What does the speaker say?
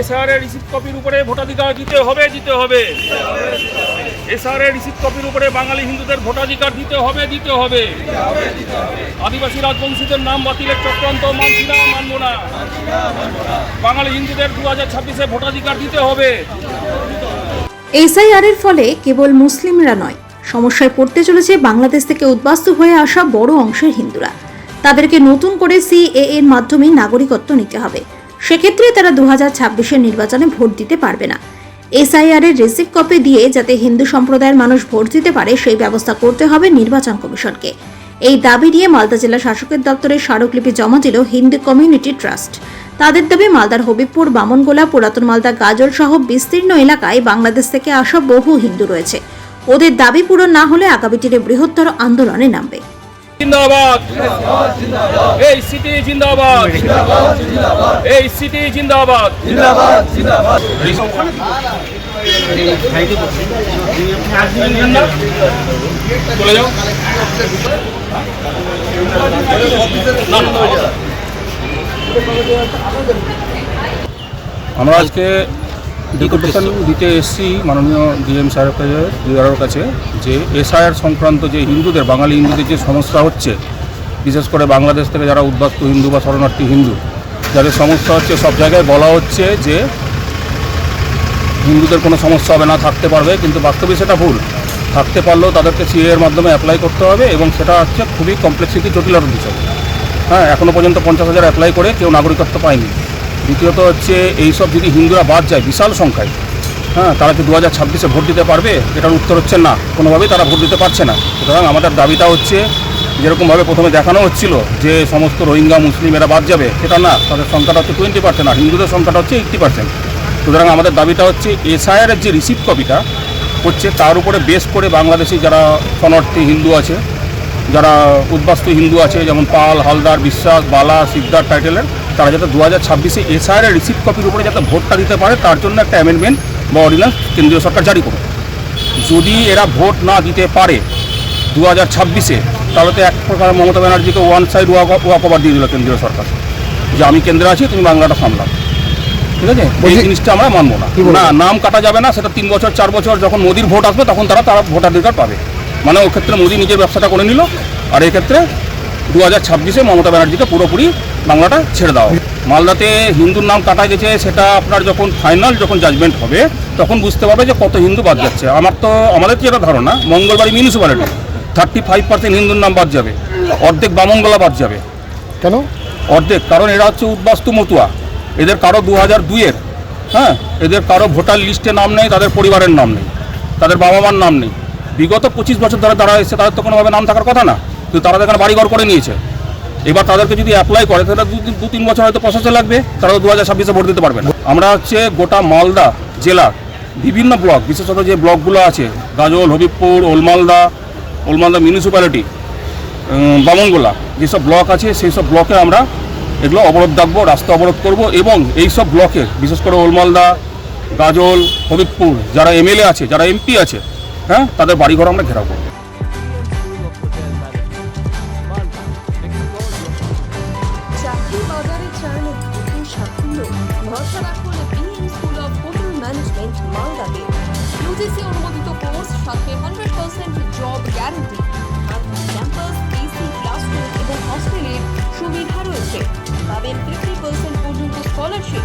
SR এর কপির উপরে ভোটাধিকার দিতে হবে দিতে হবে। এসআর এর কপির উপরে বাঙালি হিন্দুদের ভোটাধিকার দিতে হবে দিতে হবে। আদিবাসী রাজবংশীদের নাম বাতিলের চক্রান্ত, মানছি না, মানব না। বাঙালি হিন্দুদের দু হাজার ছাব্বিশে ভোটাধিকার দিতে হবে। এসআইআর এর ফলে কেবল মুসলিমরা নয়, সমস্যায় পড়তে চলেছে বাংলাদেশ থেকে উদ্বাস্তু হয়ে আসা বড় অংশের হিন্দুরা। তাদেরকে নতুন করে সিএএ এর মাধ্যমে নাগরিকত্ব নিতে হবে। সেক্ষেত্রে তারা দু হাজার নির্বাচনে ভোট দিতে পারবে না। এসআইআর এর রিসিভ কপি দিয়ে যাতে হিন্দু সম্প্রদায়ের মানুষ ভোট দিতে পারে, সেই ব্যবস্থা করতে হবে নির্বাচন কমিশনকে। এই দাবি নিয়ে মালদা জেলা শাসকের দপ্তরে স্মারকলিপি জমা দিল হিন্দু কমিউনিটি ট্রাস্ট। তাদের দাবি, মালদার হবিবপুর, বামনগোলা, পুরাতন মালদা, গাজল সহ বিস্তীর্ণ এলাকায় বাংলাদেশ থেকে আসা বহু হিন্দু রয়েছে। ওদের দাবি পূরণ না হলে আগামী দিনে বৃহত্তর আন্দোলনে নামবে। জিন্দাবাদ। এই সিটি জিন্দাবাদ। এই সিটি জিন্দাবাদ। চলে যাও। আমরা আজকে ডেপুটেশন দিতে এসেছি মাননীয় ডিএম ডিআরওর কাছে যে এসআইআর সংক্রান্ত যে হিন্দুদের, বাঙালি হিন্দুদের যে সমস্যা হচ্ছে, বিশেষ করে বাংলাদেশ থেকে যারা উদ্বাস্ত হিন্দু বা শরণার্থী হিন্দু, যাদের সমস্যা হচ্ছে, সব জায়গায় বলা হচ্ছে যে হিন্দুদের কোনো সমস্যা হবে না, থাকতে পারবে, কিন্তু বাস্তবে সেটা ভুল। থাকতে পারলেও তাদেরকে সিএ এর মাধ্যমে অ্যাপ্লাই করতে হবে এবং সেটা হচ্ছে খুবই কমপ্লেক্সিটি জটিলতার বিষয়। হ্যাঁ এখনও পর্যন্ত পঞ্চাশ হাজার অ্যাপ্লাই করে কেউ নাগরিকত্ব পায়নি। দ্বিতীয়ত হচ্ছে এইসব যদি হিন্দুরা বাদ যায়, বিশাল সংখ্যায় হ্যাঁ তারা কি দু হাজার ছাব্বিশে ভোট দিতে পারবে? এটার উত্তর হচ্ছে না। কোনোভাবেই তারা ভোট দিতে পারছে না। সুতরাং আমাদের দাবিটা হচ্ছে, যেরকমভাবে প্রথমে দেখানো হচ্ছিল যে সমস্ত রোহিঙ্গা, মুসলিম এরা বাদ যাবে, সেটা না, তাদের সংখ্যাটা হচ্ছে টোয়েন্টি পার্সেন্ট আর হিন্দুদের সংখ্যাটা হচ্ছে এইট্টি পার্সেন্ট সুতরাং আমাদের দাবিটা হচ্ছে, এসআইআরের যে রিসিপ্ট কপিটা হচ্ছে, তার উপরে বেস করে বাংলাদেশি যারা শরণার্থী হিন্দু আছে, যারা উদ্বাস্তু হিন্দু আছে, যেমন পাল, হালদার, বিশ্বাস, বালা, সিকদার টাইটেলের তারা যাতে দু হাজার ছাব্বিশে এসআইআর রিসিপ্ট কপির উপরে যাতে ভোটটা দিতে পারে তার জন্য একটা অ্যামেন্ডমেন্ট বা অর্ডিন্যান্স কেন্দ্রীয় সরকার জারি করুক। যদি এরা ভোট না দিতে পারে দু হাজার ছাব্বিশে তাহলে তো এক প্রকার মমতা ব্যানার্জিকে one side walk walkover দিয়ে দিল কেন্দ্রীয় সরকার। যে আমি কেন্দ্রে আছি তুমি বাংলাটা সামলাও। ঠিক আছে? এই জিনিসটা আমরা মানবো না। না নাম কাটা যাবে না সেটা তিন বছর চার বছর যখন মোদির ভোট আসবে তখন তারা তারা ভোটাধিকার পাবে। মানে ও ক্ষেত্রে মোদি নিজের ব্যবসাটা করে নিল আর এই ক্ষেত্রে দু হাজার ছাব্বিশে মমতা ব্যানার্জিকে পুরোপুরি বাংলাটা ছেড়ে দাও। মালদাতে হিন্দুর নাম কাটা গেছে সেটা আপনার যখন ফাইনাল যখন জাজমেন্ট হবে তখন বুঝতে পারবে যে কত হিন্দু বাদ যাচ্ছে। আমার তো আমাদের যেটা ধারণা Mangalbari municipality thirty five percent হিন্দুর নাম বাদ যাবে অর্ধেক বামনগোলা বাদ যাবে। কেন? অর্ধেক কারণ এরা হচ্ছে উদ্বাস্তু মতুয়া। এদের কারও দু হাজার দুইয়ের হ্যাঁ এদের কারও ভোটার লিস্টে নাম নেই তাদের পরিবারের নাম নেই তাদের বাবা মার নাম নেই। বিগত পঁচিশ বছর ধরে তারা এসে তাদের তো কোনোভাবে নাম থাকার কথা না। কিন্তু তারা তো এখানে বাড়িঘর করে নিয়েছে। এবার তাদেরকে যদি অ্যাপ্লাই করে, তাহলে দু তিন- বছর হয়তো প্রসেসে লাগবে, তারা তো দু হাজার ছাব্বিশে ভোট দিতে পারবে না। আমরা হচ্ছে গোটা মালদা জেলার বিভিন্ন ব্লক বিশেষত যে ব্লকগুলো আছে, গাজল, হবিবপুর, ওলমালদা ওলমালদা মিউনিসিপ্যালিটি বামনগোলা, যেসব ব্লক আছে সেই সব ব্লকে আমরা এগুলো অবরোধ রাখব রাস্তা অবরোধ করব এবং এই সব ব্লকে বিশেষ করে ওলমালদা, গাজল, হবিবপুর, যারা এমএলএ আছে, যারা এমপি আছে হ্যাঁ তাদের বাড়িঘর আমরা ঘেরাও করব চাকরি বাজারে চান দ্রুত সাফল্য। ভরসা রাখুন BM school of hotel management মালদাতে। ইউজিসি অনুমোদিত কোর্স সাথে hundred percent job guarantee campus AC classroom এবং হস্টেলের সুবিধা রয়েছে। পাবেন ফিফটি পার্সেন্ট পর্যন্ত স্কলারশিপ